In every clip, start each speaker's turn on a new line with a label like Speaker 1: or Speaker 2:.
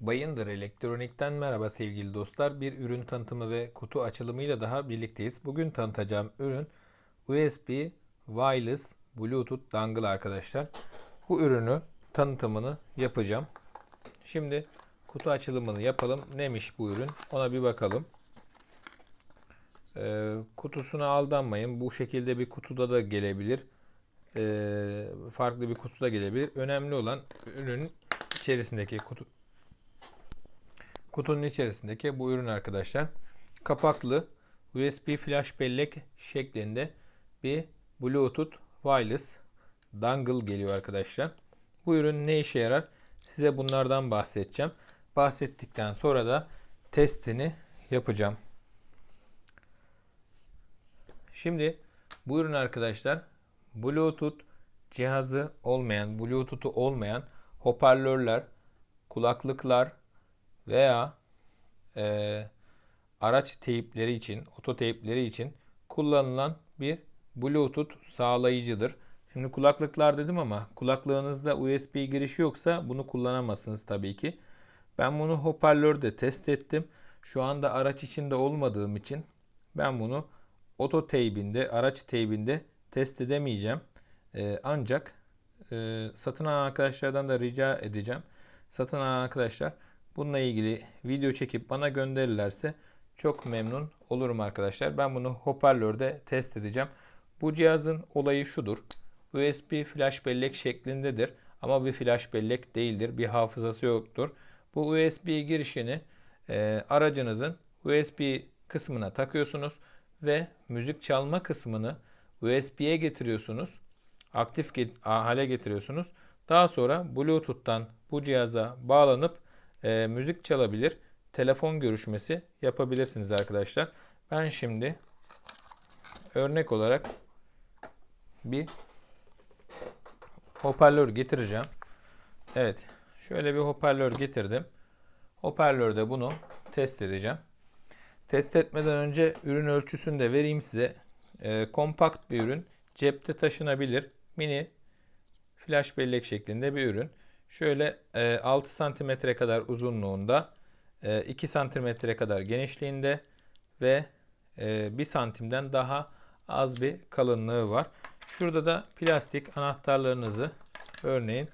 Speaker 1: Bayındır Elektronik'ten merhaba sevgili dostlar. Bir ürün tanıtımı ve kutu açılımıyla daha birlikteyiz. Bugün tanıtacağım ürün USB Wireless Bluetooth Dongle arkadaşlar. Bu ürünü tanıtımını yapacağım. Şimdi kutu açılımını yapalım. Neymiş bu ürün? Ona bir bakalım. Ee, kutusuna aldanmayın. Bu şekilde bir kutuda da gelebilir. Ee, farklı bir kutuda gelebilir. Önemli olan ürünün içerisindeki kutu kutunun içerisindeki bu ürün arkadaşlar. Kapaklı USB flash bellek şeklinde bir Bluetooth wireless dongle geliyor arkadaşlar. Bu ürün ne işe yarar? Size bunlardan bahsedeceğim. Bahsettikten sonra da testini yapacağım. Şimdi bu ürün arkadaşlar Bluetooth cihazı olmayan, Bluetooth'u olmayan hoparlörler, kulaklıklar veya e, araç teypleri için, oto teypleri için kullanılan bir Bluetooth sağlayıcıdır. Şimdi kulaklıklar dedim ama kulaklığınızda USB girişi yoksa bunu kullanamazsınız tabii ki. Ben bunu hoparlörde test ettim. Şu anda araç içinde olmadığım için ben bunu oto teybinde, araç teybinde test edemeyeceğim. Ee, ancak e, satın alan arkadaşlardan da rica edeceğim. Satın alan arkadaşlar bununla ilgili video çekip bana gönderirlerse çok memnun olurum arkadaşlar. Ben bunu hoparlörde test edeceğim. Bu cihazın olayı şudur. USB flash bellek şeklindedir ama bir flash bellek değildir. Bir hafızası yoktur. Bu USB girişini e, aracınızın USB kısmına takıyorsunuz ve müzik çalma kısmını USB'ye getiriyorsunuz. Aktif get- hale getiriyorsunuz. Daha sonra Bluetooth'tan bu cihaza bağlanıp e, müzik çalabilir, telefon görüşmesi yapabilirsiniz arkadaşlar. Ben şimdi örnek olarak bir hoparlör getireceğim. Evet, şöyle bir hoparlör getirdim. Hoparlörde bunu test edeceğim. Test etmeden önce ürün ölçüsünü de vereyim size. E, kompakt bir ürün. Cepte taşınabilir. Mini flash bellek şeklinde bir ürün. Şöyle e, 6 santimetre kadar uzunluğunda, e, 2 santimetre kadar genişliğinde ve e, 1 santimden daha az bir kalınlığı var. Şurada da plastik anahtarlarınızı örneğin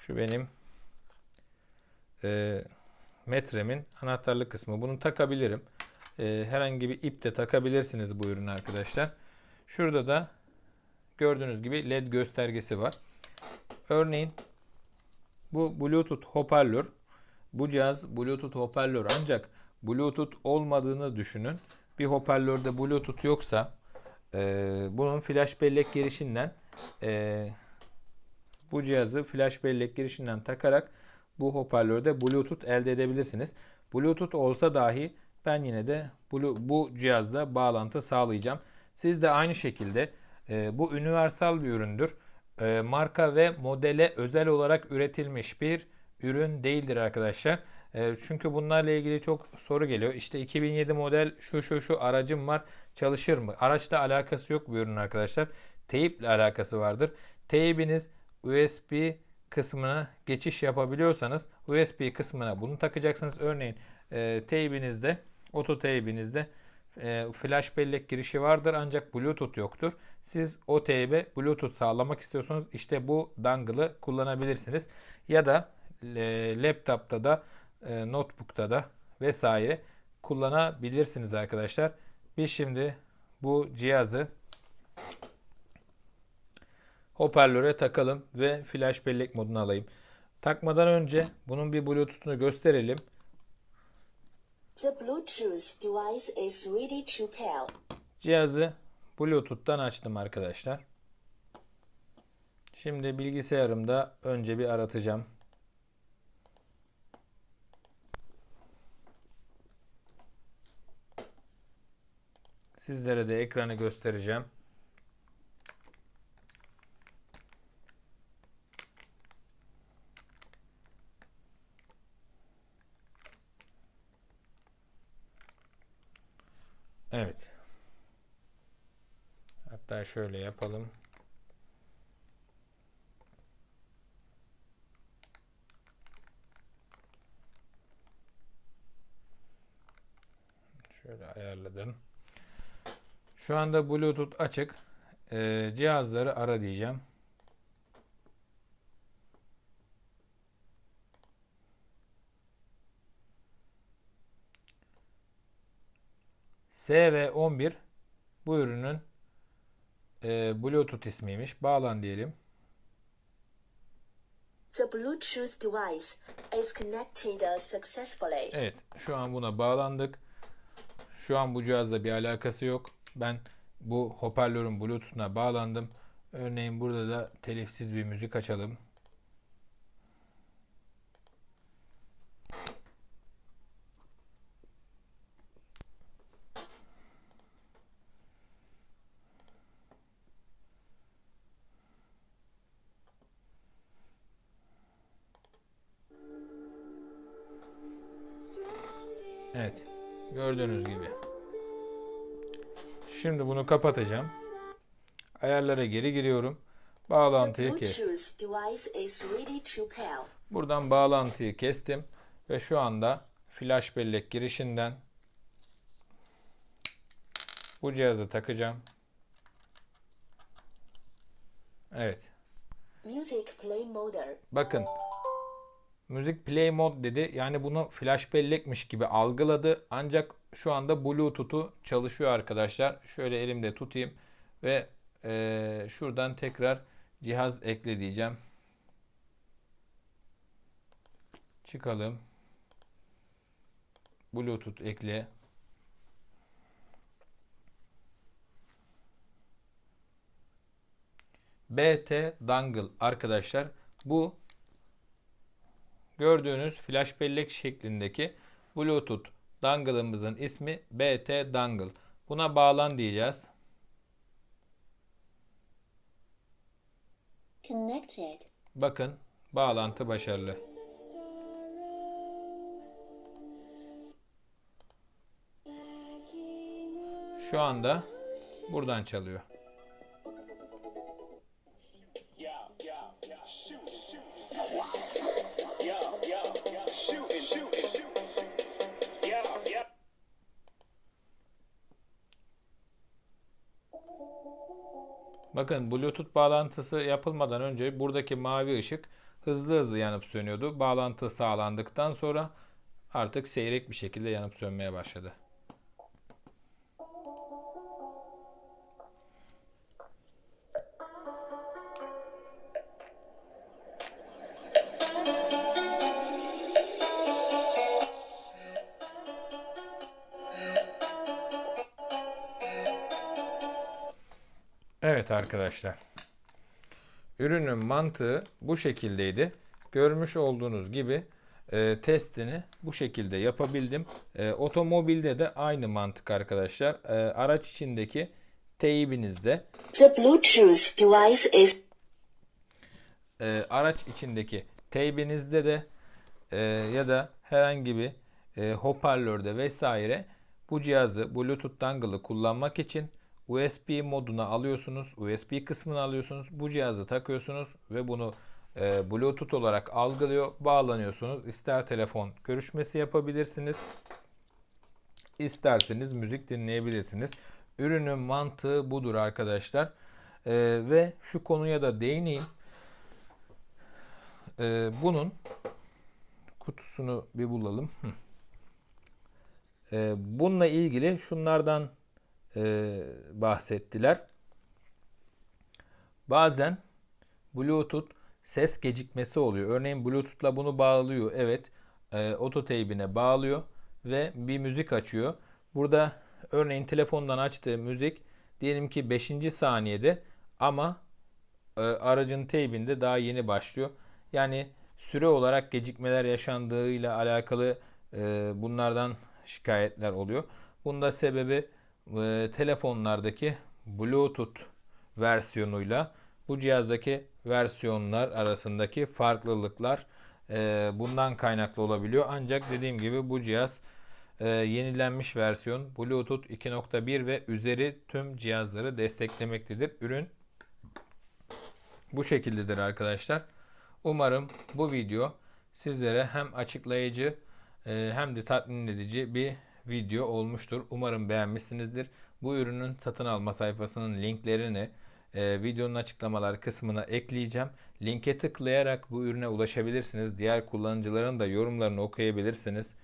Speaker 1: şu benim e, metremin anahtarlık kısmı. Bunu takabilirim. E, herhangi bir ip de takabilirsiniz bu ürün arkadaşlar. Şurada da gördüğünüz gibi led göstergesi var. Örneğin bu Bluetooth hoparlör. Bu cihaz Bluetooth hoparlör ancak Bluetooth olmadığını düşünün. Bir hoparlörde Bluetooth yoksa e, bunun flash bellek girişinden e, bu cihazı flash bellek girişinden takarak bu hoparlörde Bluetooth elde edebilirsiniz. Bluetooth olsa dahi ben yine de bu, bu cihazla bağlantı sağlayacağım. Siz de aynı şekilde e, bu universal bir üründür. E, marka ve modele özel olarak üretilmiş bir ürün değildir arkadaşlar. E, çünkü bunlarla ilgili çok soru geliyor. İşte 2007 model şu şu şu aracım var çalışır mı? Araçla alakası yok bu ürün arkadaşlar. Teyiple alakası vardır. Teyibiniz USB kısmına geçiş yapabiliyorsanız USB kısmına bunu takacaksınız. Örneğin e, teybinizde, oto teybinizde flash bellek girişi vardır ancak Bluetooth yoktur. Siz o teybe Bluetooth sağlamak istiyorsanız işte bu dongle'ı kullanabilirsiniz. Ya da e, laptopta da e, notebook'ta da vesaire kullanabilirsiniz arkadaşlar. Biz şimdi bu cihazı hoparlöre takalım ve flash bellek moduna alayım. Takmadan önce bunun bir Bluetooth'unu gösterelim.
Speaker 2: The Bluetooth device is ready to pair.
Speaker 1: Cihazı Bluetooth'tan açtım arkadaşlar. Şimdi bilgisayarımda önce bir aratacağım. Sizlere de ekranı göstereceğim. Hatta şöyle yapalım. Şöyle ayarladım. Şu anda Bluetooth açık. Ee, cihazları ara diyeceğim. SV11 bu ürünün e, Bluetooth ismiymiş. Bağlan diyelim.
Speaker 2: The Bluetooth device is connected successfully.
Speaker 1: Evet, şu an buna bağlandık. Şu an bu cihazla bir alakası yok. Ben bu hoparlörün Bluetooth'una bağlandım. Örneğin burada da telifsiz bir müzik açalım. Evet. Gördüğünüz gibi. Şimdi bunu kapatacağım. Ayarlara geri giriyorum. Bağlantıyı kes. Buradan bağlantıyı kestim ve şu anda flash bellek girişinden bu cihazı takacağım. Evet. Bakın. Müzik play mode dedi. Yani bunu flash bellekmiş gibi algıladı. Ancak şu anda Bluetooth'u çalışıyor arkadaşlar. Şöyle elimde tutayım ve eee, şuradan tekrar cihaz ekle diyeceğim. Çıkalım. Bluetooth ekle. BT dongle arkadaşlar. Bu gördüğünüz flash bellek şeklindeki Bluetooth dongle'ımızın ismi BT dongle. Buna bağlan diyeceğiz.
Speaker 2: Connected.
Speaker 1: Bakın bağlantı başarılı. Şu anda buradan çalıyor. Bakın Bluetooth bağlantısı yapılmadan önce buradaki mavi ışık hızlı hızlı yanıp sönüyordu. Bağlantı sağlandıktan sonra artık seyrek bir şekilde yanıp sönmeye başladı. Evet arkadaşlar. Ürünün mantığı bu şekildeydi. Görmüş olduğunuz gibi e, testini bu şekilde yapabildim. E, otomobilde de aynı mantık arkadaşlar. E, araç içindeki teybinizde
Speaker 2: The Bluetooth device is
Speaker 1: e, araç içindeki teybinizde de e, ya da herhangi bir e, hoparlörde vesaire bu cihazı Bluetooth dongle'ı kullanmak için USB moduna alıyorsunuz. USB kısmını alıyorsunuz. Bu cihazı takıyorsunuz ve bunu e, Bluetooth olarak algılıyor. Bağlanıyorsunuz. İster telefon görüşmesi yapabilirsiniz. İsterseniz müzik dinleyebilirsiniz. Ürünün mantığı budur arkadaşlar. E, ve şu konuya da değineyim. Ee, bunun kutusunu bir bulalım. Ee, bununla ilgili şunlardan e, bahsettiler. Bazen Bluetooth ses gecikmesi oluyor. Örneğin Bluetooth'la bunu bağlıyor. Evet. E, ototeybine bağlıyor ve bir müzik açıyor. Burada örneğin telefondan açtığı müzik diyelim ki 5. saniyede ama e, aracın teybinde daha yeni başlıyor. Yani süre olarak gecikmeler yaşandığıyla alakalı e, bunlardan şikayetler oluyor. Bunda sebebi e, telefonlardaki Bluetooth versiyonuyla bu cihazdaki versiyonlar arasındaki farklılıklar e, bundan kaynaklı olabiliyor. Ancak dediğim gibi bu cihaz e, yenilenmiş versiyon Bluetooth 2.1 ve üzeri tüm cihazları desteklemektedir. Ürün bu şekildedir arkadaşlar. Umarım bu video sizlere hem açıklayıcı e, hem de tatmin edici bir video olmuştur. Umarım beğenmişsinizdir. Bu ürünün satın alma sayfasının linklerini e, videonun açıklamalar kısmına ekleyeceğim. Linke tıklayarak bu ürüne ulaşabilirsiniz. Diğer kullanıcıların da yorumlarını okuyabilirsiniz.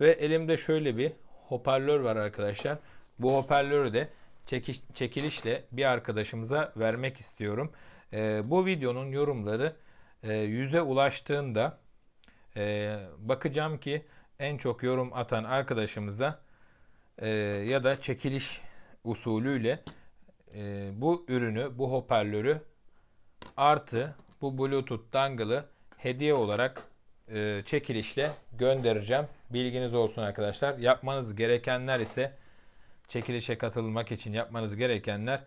Speaker 1: Ve elimde şöyle bir hoparlör var arkadaşlar. Bu hoparlörü de çekiş, çekilişle bir arkadaşımıza vermek istiyorum. E, bu videonun yorumları e, 100'e ulaştığında e, bakacağım ki en çok yorum atan arkadaşımıza e, ya da çekiliş usulüyle e, bu ürünü, bu hoparlörü artı bu Bluetooth dongle'ı hediye olarak e, çekilişle göndereceğim. Bilginiz olsun arkadaşlar. Yapmanız gerekenler ise çekilişe katılmak için yapmanız gerekenler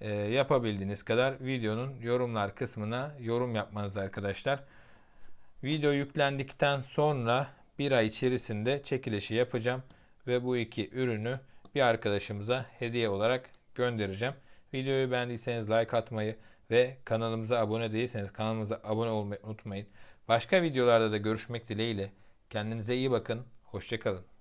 Speaker 1: e, yapabildiğiniz kadar videonun yorumlar kısmına yorum yapmanız arkadaşlar. Video yüklendikten sonra bir ay içerisinde çekilişi yapacağım ve bu iki ürünü bir arkadaşımıza hediye olarak göndereceğim. Videoyu beğendiyseniz like atmayı ve kanalımıza abone değilseniz kanalımıza abone olmayı unutmayın. Başka videolarda da görüşmek dileğiyle. Kendinize iyi bakın. Hoşçakalın.